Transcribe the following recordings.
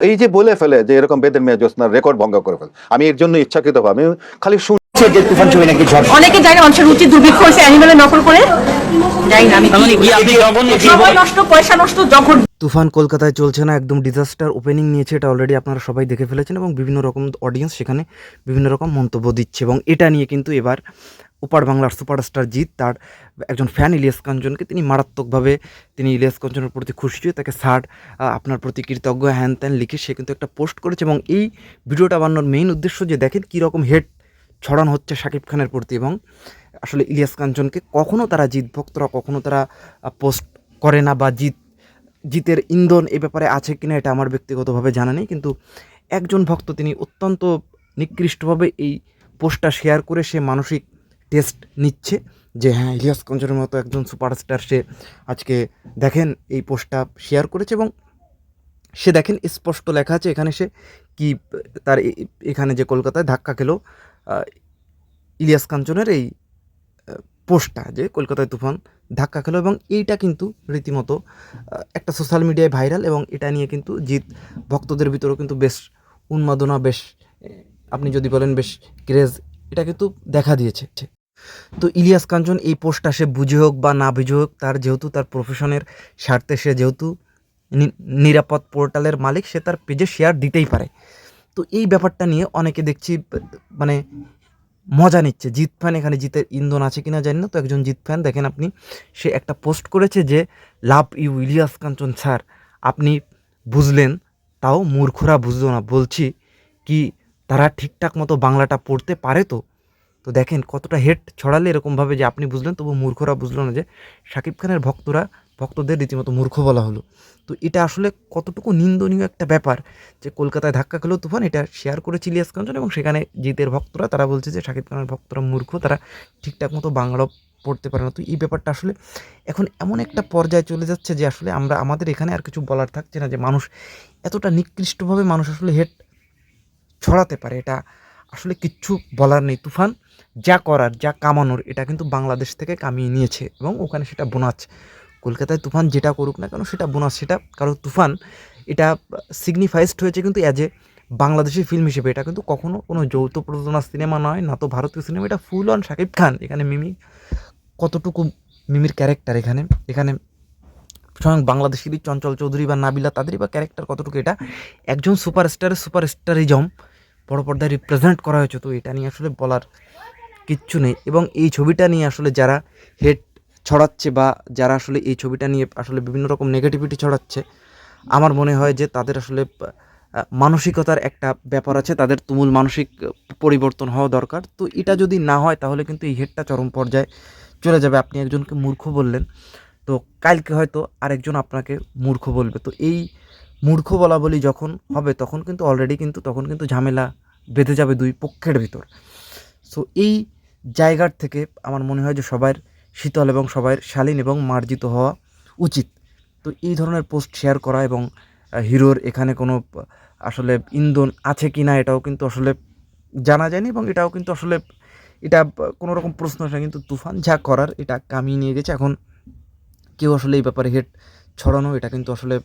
এই যে বলে ফেলে যে এরকম বেদের মেয়ে জ্যোৎস্নার রেকর্ড ভঙ্গ করে ফেলে, আমি এর জন্য ইচ্ছাকৃত আমি খালি শুনছি যে তুফান ছবি নাকি অনেকে জানে মানুষের রুচি দুর্ভিক্ষ হয়েছে অ্যানিমেলের নকল করে। যাই না আমি কি আপনি জঘন্য সময় নষ্ট পয়সা নষ্ট যখন তুফান কলকাতায় চলছে না একদম ডিজাস্টার ওপেনিং নিয়েছে এটা অলরেডি আপনারা সবাই দেখে ফেলেছেন এবং বিভিন্ন রকম অডিয়েন্স সেখানে বিভিন্ন রকম মন্তব্য দিচ্ছে এবং এটা নিয়ে কিন্তু এবার ওপার বাংলার সুপারস্টার জিৎ তার একজন ফ্যান ইলিয়াস কাঞ্চনকে তিনি মারাত্মকভাবে তিনি ইলিয়াস কাঞ্চনের প্রতি খুশি হয়ে তাকে স্যার আপনার প্রতি কৃতজ্ঞ হ্যান ত্যান লিখে সে কিন্তু একটা পোস্ট করেছে এবং এই ভিডিওটা বানানোর মেইন উদ্দেশ্য যে দেখেন কীরকম হেড ছড়ানো হচ্ছে শাকিব খানের প্রতি এবং আসলে ইলিয়াস কাঞ্চনকে কখনও তারা জিৎ ভক্তরা কখনও তারা পোস্ট করে না বা জিৎ জিতের ইন্ধন এ ব্যাপারে আছে কিনা এটা আমার ব্যক্তিগতভাবে জানা নেই। কিন্তু একজন ভক্ত তিনি অত্যন্ত নিকৃষ্টভাবে এই পোস্টটা শেয়ার করে সে মানসিক টেস্ট নিচ্ছে যে হ্যাঁ ইলিয়াস কঞ্চনের মতো একজন সুপারস্টার সে আজকে দেখেন এই পোস্টটা শেয়ার করেছে এবং সে দেখেন স্পষ্ট লেখা আছে, এখানে সে কি, তার এখানে যে কলকাতায় ধাক্কা খেলো ইলিয়াস কাঞ্চনের এই পোস্টটা যে কলকাতায় তুফান ধাক্কা খেলো এবং এইটা কিন্তু রীতিমতো একটা সোশ্যাল মিডিয়ায় ভাইরাল এবং এটা নিয়ে কিন্তু জিৎ, ভক্তদের ভিতরেও কিন্তু বেশ উন্মাদনা, বেশ আপনি যদি বলেন বেশ ক্রেজ এটা কিন্তু দেখা দিয়েছে। তো ইলিয়াস কাঞ্চন এই পোস্টটা সে বুঝে হোক বা না বুঝে হোক, তার যেহেতু তার প্রফেশনের স্বার্থে সে যেহেতু নিরাপদ পোর্টালের মালিক, সে তার পেজে শেয়ার দিতেই পারে। তো এই ব্যাপারটা নিয়ে অনেকে দেখছি মানে মজা নিচ্ছে। জিৎ ফ্যান এখানে, জিতের ইন্ধন আছে কিনা জানি না, তো একজন জিৎ ফ্যান, দেখেন আপনি, সে একটা পোস্ট করেছে যে, love you Ilias Kanchan sir, আপনি বুঝলেন, তাও মূর্খরা বুঝলো না। বলছি কি, তারা ঠিকঠাক মতো বাংলাটা পড়তে পারে তো? তো দেখেন কতটা হেড ছড়ালে এরকমভাবে যে আপনি বুঝলেন, তবু মূর্খরা বুঝলো না যে, শাকিব খানের ভক্তরা ভক্তদের রীতিমতো মূর্খ বলা হলো। তো এটা আসলে কতটুকু নিন্দনীয় একটা ব্যাপার যে কলকাতায় ধাক্কা খেলো তুফান, এটা শেয়ার করেছে ইলিয়াস কাঞ্চন এবং সেখানে জিতের ভক্তরা, তারা বলছে যে শাকিব খানের ভক্তরা মূর্খ, তারা ঠিকঠাক মতো বাংলা পড়তে পারে না। তো এই ব্যাপারটা আসলে এখন এমন একটা পর্যায়ে চলে যাচ্ছে যে আসলে আমরা, আমাদের এখানে আর কিছু বলার থাকছে না যে মানুষ এতটা নিকৃষ্টভাবে মানুষ আসলে হেড ছড়াতে পারে। এটা আসলে কিচ্ছু বলার নেই। তুফান যা করার, যা কামানোর, এটা কিন্তু বাংলাদেশ থেকে কামিয়ে নিয়েছে এবং ওখানে সেটা বোনাস কলকাতায় তুফান যেটা করুক না কেন, সেটা বোনাস, সেটা কারণ তুফান, এটা সিগনিফাইসড হয়েছে কিন্তু অ্যাজ এ বাংলাদেশি ফিল্ম হিসেবে। এটা কিন্তু কখনো কোনো যৌথ প্রযোজনা সিনেমা নয়, না তো ভারতীয় সিনেমা এটা ফুল অন শাকিব খান। এখানে মিমি কতটুকু মিমির ক্যারেক্টার এখানে? এখানে স্বয়ং বাংলাদেশেরই চঞ্চল চৌধুরী বা নাবিলা তাদেরই বা ক্যারেক্টার কতটুকু এটা? একজন সুপারস্টারের সুপারস্টারিজম বড় পর্দায় রিপ্রেজেন্ট করা হয়েছে, তো এটা নিয়ে আসলে বলার কিচ্ছু নেই। এবং এই ছবিটা নিয়ে আসলে যারা হেড ছড়াচ্ছে বা যারা আসলে এই ছবিটা নিয়ে আসলে বিভিন্ন রকম নেগেটিভিটি ছড়াচ্ছে, আমার মনে হয় যে তাদের আসলে মানসিকতার একটা ব্যাপার আছে, তাদের তুমুল মানসিক পরিবর্তন হওয়া দরকার। তো এটা যদি না হয়, তাহলে কিন্তু এই হেডটা চরম পর্যায়ে চলে যাবে। আপনি একজনকে মূর্খ বললেন, তো কালকে হয়তো আরেকজন আপনাকে মূর্খ বলবে। তো এই মূর্খ বলা বলি যখন হবে, তখন কিন্তু অলরেডি কিন্তু, তখন কিন্তু ঝামেলা বেঁধে যাবে দুই পক্ষের ভিতর। সো এই জায়গার থেকে আমার মনে হয় যে সবার শীতল এবং সবাই শালীন এবং মার্জিত হওয়া উচিত। তো এই ধরনের পোস্ট শেয়ার করা এবং হিরোর এখানে কোনো আসলে ইন্ধন আছে কি না এটাও কিন্তু আসলে জানা যায়নি এবং এটাও কিন্তু আসলে এটা কোনো রকম প্রশ্ন আসে কিন্তু তুফান যা করার এটা কামিয়ে নিয়ে গেছে। এখন কেউ আসলে এই ব্যাপারে হেড ছড়ানো এটা কিন্তু আসলে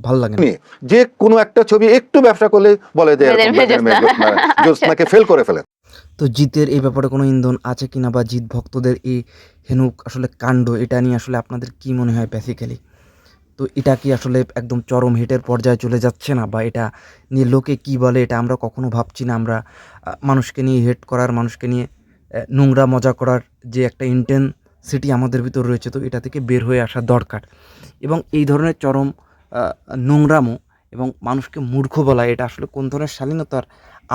ভালো লাগে না। যে কোনো একটা ছবি একটু ব্যবসা করলে বলে যে এরকম বেদের মেয়ে বেদের মেয়ে জ্যোৎস্না। জ্যোৎস্না- জ্যোৎস্নাকে ফেল করে ফেলে। তো জিতের এই ব্যাপারে কোনো ইন্ধন আছে কিনা বা জিত ভক্তদের এই হেনুক আসলে কাণ্ড, এটা নিয়ে আসলে আপনাদের কি মনে হয় বেসিক্যালি তো এটা কি আসলে একদম চরম হিটের পর্যায়ে চলে যাচ্ছে না বা এটা নিয়ে লোকে কি বলে এটা আমরা কখনো ভাবছি না? আমরা মানুষকে নিয়ে হেট করার, মানুষকে নিয়ে নোংরা মজা করার যে একটা ইন্টেন্সিটি আমাদের ভিতর রয়েছে তো এটা থেকে বের হয়ে আসা দরকার। এবং এই ধরনের চরম নোংরামো এবং মানুষকে মূর্খ বলা, এটা আসলে কোন ধরনের শালীনতার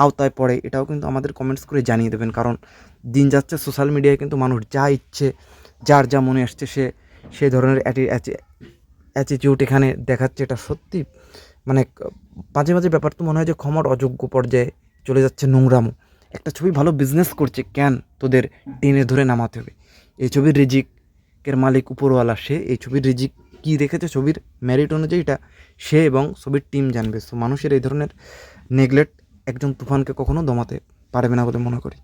আওতায় পড়ে, এটাও কিন্তু আমাদের কমেন্টস করে জানিয়ে দেবেন। কারণ দিন যাচ্ছে সোশ্যাল মিডিয়ায় কিন্তু মানুষ যা ইচ্ছে, যার যা মনে আসছে, সে সেই ধরনের অ্যাটিটিউড এখানে দেখাচ্ছে, এটা সত্যি। মানে মাঝে মাঝে ব্যাপার তো মনে হয় যে ক্ষমার অযোগ্য পর্যায়ে চলে যাচ্ছে নোংরামো। একটা ছবি ভালো বিজনেস করছে, কেন তোদের টেনে ধরে নামাতে হবে? এই ছবির রিজিকের মালিক উপরওয়ালা সে, এই ছবির রিজিক কী রেখেছে ছবির ম্যারিট অনুযায়ীটা সে এবং ছবির টিম জানবে। সো মানুষের এই ধরনের নেগলেক্ট একজন তুফানকে কখনো দমাতে পারবে না বলে মনে করি।